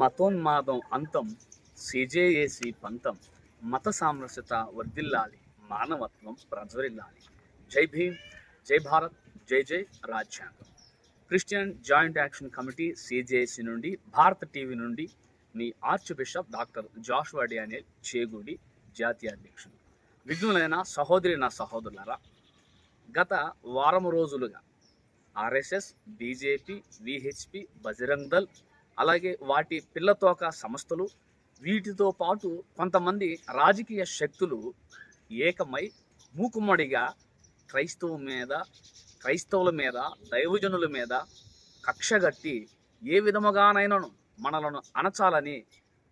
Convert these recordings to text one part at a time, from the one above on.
మతోన్మాదం అంతం సిజేఏసి పంతం మత సామరస్యత వర్ధిల్లాలి మానవత్వం ప్రజ్వరిల్లాలి. జై భీమ్ జై భారత్ జై జై రాజ్యాంగం. Christian joint action committee CJAC నుండి భారత టీవీ నుండి మీ archbishop doctor Joshua Daniel Chegudi జాతీయ అధ్యక్షుడు. విఘ్నులైన సహోదరి నా సహోదరులరా గత వారం రోజులుగా RSS BJP VHP Bajrang Dal అలాగే వాటి పిల్లతోక సంస్థలు వీటితో పాటు కొంతమంది రాజకీయ శక్తులు ఏకమై మూకుమ్మడిగా క్రైస్తవు మీద క్రైస్తవుల మీద దైవజనుల మీద కక్షగట్టి ఏ విధముగానైనాను మనలను అణచాలని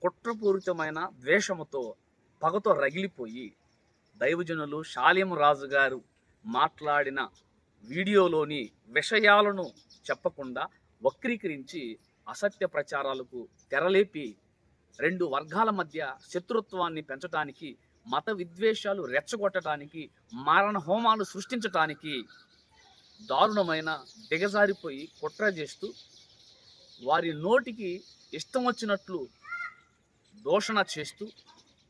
కుట్రపూరితమైన ద్వేషముతో పగతో రగిలిపోయి దైవజనులు శాలిము రాజు గారు మాట్లాడిన వీడియోలోని విషయాలను చెప్పకుండా వక్రీకరించి అసత్య ప్రచారాలకు తెరలేపి రెండు వర్గాల మధ్య శత్రుత్వాన్ని పెంచడానికి మత విద్వేషాలు రెచ్చగొట్టడానికి మారణ హోమాలు సృష్టించటానికి దారుణమైన దిగజారిపోయి కుట్ర చేస్తూ వారి నోటికి ఇష్టం వచ్చినట్లు దోషణ చేస్తూ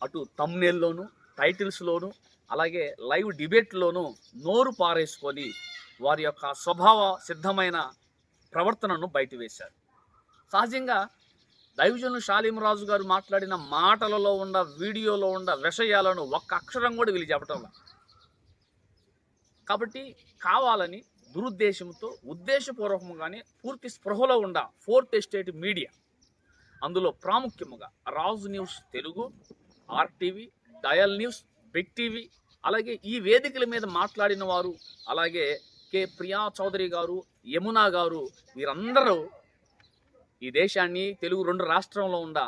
అటు తమ్నేల్లోనూ టైటిల్స్లోను అలాగే లైవ్ డిబేట్లోనూ నోరు పారేసుకొని వారి యొక్క స్వభావ సిద్ధమైన ప్రవర్తనను బయటవేశారు. సహజంగా దైవజను షాలిమరాజు గారు మాట్లాడిన మాటలలో ఉన్న వీడియోలో ఉన్న విషయాలను ఒక్క అక్షరం కూడా వీళ్ళు చెప్పటంలా కాబట్టి కావాలని దురుద్దేశంతో ఉద్దేశపూర్వకంగానే పూర్తి స్పృహలో ఉండ ఫోర్త్ ఎస్టేట్ మీడియా అందులో ప్రాముఖ్యముగా Raju news Telugu RTV dial news Big TV అలాగే ఈ వేదికల మీద మాట్లాడిన వారు అలాగే కె. ప్రియా చౌదరి గారు యమునా గారు వీరందరూ ఈ దేశాన్ని తెలుగు రెండు రాష్ట్రంలో ఉన్న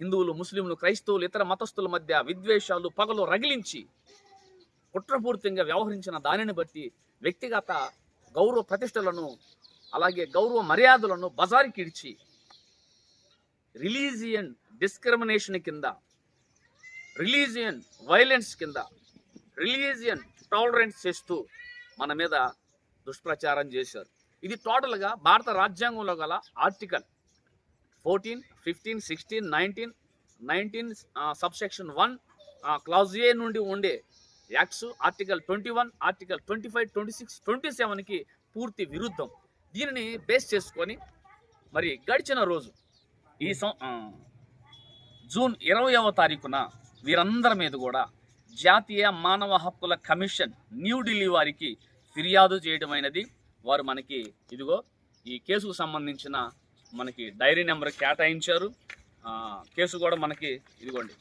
హిందువులు ముస్లింలు క్రైస్తవులు ఇతర మతస్థుల మధ్య విద్వేషాలు పగలు రగిలించి కుట్రపూర్తిగా వ్యవహరించిన దానిని బట్టి వ్యక్తిగత గౌరవ ప్రతిష్టలను అలాగే గౌరవ మర్యాదలను బజారికిడిచి రిలీజియన్ డిస్క్రిమినేషన్ కింద రిలీజియన్ వైలెన్స్ కింద రిలీజియన్ టాలరెన్స్ చేస్తూ మన మీద దుష్ప్రచారం చేశారు. ఇది టోటల్గా భారత రాజ్యాంగంలో గల article. Fourteen fifteen sixteen nineteen nineteen subsection one clause A నుండి ఉండే acts article twenty one article twenty five twenty six twenty సెవెన్కి పూర్తి విరుద్ధం. దీనిని బేస్ చేసుకొని మరి గడిచిన రోజు ఈ సం జూన్ ఇరవైవ తారీఖున వీరందరి మీద కూడా జాతీయ మానవ హక్కుల కమిషన్ న్యూఢిల్లీ వారికి ఫిర్యాదు చేయడమైనది వారు మనకి ఇదిగో ఈ కేసుకు సంబంధించిన మనకి డైరీ నెంబర్ కేటాయించారు. కేసు కూడా మనకి ఇదిగోండి.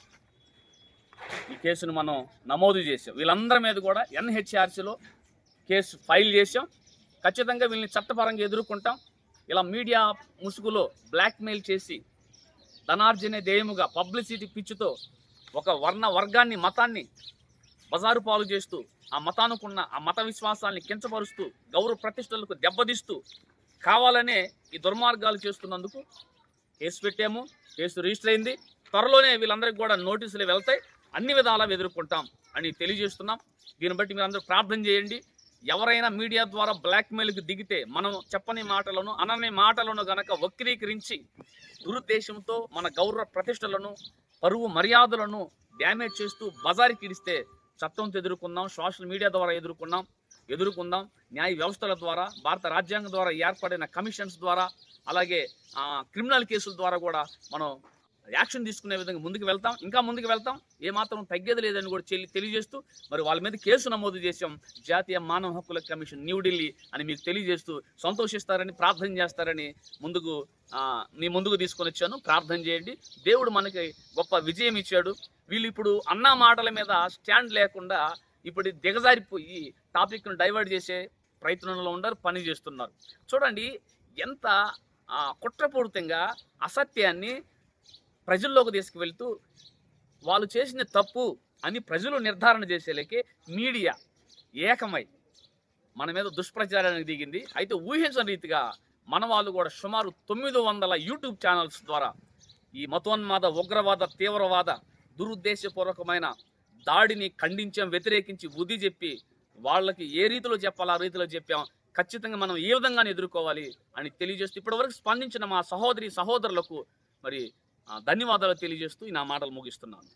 ఈ కేసును మనం నమోదు చేసాం వీళ్ళందరి మీద కూడా ఎన్హెచ్ఆర్సీలో కేసు ఫైల్ చేసాం ఖచ్చితంగా వీళ్ళని చట్టపరంగా ఎదుర్కొంటాం. ఇలా మీడియా ముసుగులో బ్లాక్మెయిల్ చేసి ధనార్జనే ధ్యేయముగా పబ్లిసిటీ పిచ్చుతో ఒక వర్ణ వర్గాన్ని మతాన్ని బజారు పాలు చేస్తూ ఆ మతానుకున్న ఆ మత విశ్వాసాన్ని కించపరుస్తూ గౌరవ ప్రతిష్టలకు దెబ్బతీస్తూ కావాలనే ఈ దుర్మార్గాలు చేస్తున్నందుకు కేసు పెట్టాము కేసు రిజిస్టర్ అయింది. త్వరలోనే వీళ్ళందరికీ కూడా నోటీసులు వెళ్తాయి. అన్ని విధాలా ఎదుర్కొంటాం అని తెలియజేస్తున్నాం. దీన్ని బట్టి మీరు అందరూ ప్రార్థన చేయండి. ఎవరైనా మీడియా ద్వారా బ్లాక్మెయిల్కి దిగితే మనం చెప్పని మాటలను అనని మాటలను గనక వక్రీకరించి దురుద్దేశంతో మన గౌరవ ప్రతిష్టలను పరువు మర్యాదలను డ్యామేజ్ చేస్తూ బజారుకి ఇడిస్తే చట్టంతో ఎదుర్కొందాం సోషల్ మీడియా ద్వారా ఎదుర్కొన్నాం ఎదుర్కొందాం. న్యాయ వ్యవస్థల ద్వారా భారత రాజ్యాంగం ద్వారా ఏర్పడిన కమిషన్స్ ద్వారా అలాగే క్రిమినల్ కేసుల ద్వారా కూడా మనం యాక్షన్ తీసుకునే విధంగా ముందుకు వెళ్తాం. ఇంకా ముందుకు వెళ్తాం. ఏమాత్రం తగ్గేది లేదని కూడా చెల్లి తెలియజేస్తూ మరి వాళ్ళ మీద కేసు నమోదు చేసాం జాతీయ మానవ హక్కుల కమిషన్ న్యూఢిల్లీ అని మీకు తెలియజేస్తూ సంతోషిస్తారని ప్రార్థన చేస్తారని ముందుకు మీ ముందుకు తీసుకొని వచ్చాను. ప్రార్థన చేయండి. దేవుడు మనకి గొప్ప విజయం ఇచ్చాడు. వీళ్ళు ఇప్పుడు అన్న మాటల మీద స్టాండ్ లేకుండా ఇప్పుడు దిగజారిపోయి టాపిక్ను డైవర్ట్ చేసే ప్రయత్నంలో ఉండరు పని చేస్తున్నారు. చూడండి ఎంత ఆ, కుట్రపూరితంగా అసత్యాన్ని ప్రజల్లోకి తీసుకువెళ్తూ వాళ్ళు చేసిన తప్పు అని ప్రజలు నిర్ధారణ చేసేలేకే మీడియా ఏకమై మన మీద దుష్ప్రచారానికి దిగింది. అయితే ఊహించని రీతిగా మన వాళ్ళు కూడా సుమారు తొమ్మిది వందల యూట్యూబ్ ఛానల్స్ ద్వారా ఈ మతోన్మాద ఉగ్రవాద తీవ్రవాద దురుద్దేశపూర్వకమైన దాడిని ఖండించాం వ్యతిరేకించి బుద్ధి చెప్పి వాళ్ళకి ఏ రీతిలో చెప్పాలో ఆ రీతిలో చెప్పాం. ఖచ్చితంగా మనం ఏ విధంగానే ఎదుర్కోవాలి అని తెలియజేస్తూ ఇప్పటివరకు స్పందించిన మా సహోదరి సహోదరులకు మరి ధన్యవాదాలు తెలియజేస్తూ ఈ నా మాటలు ముగిస్తున్నాను.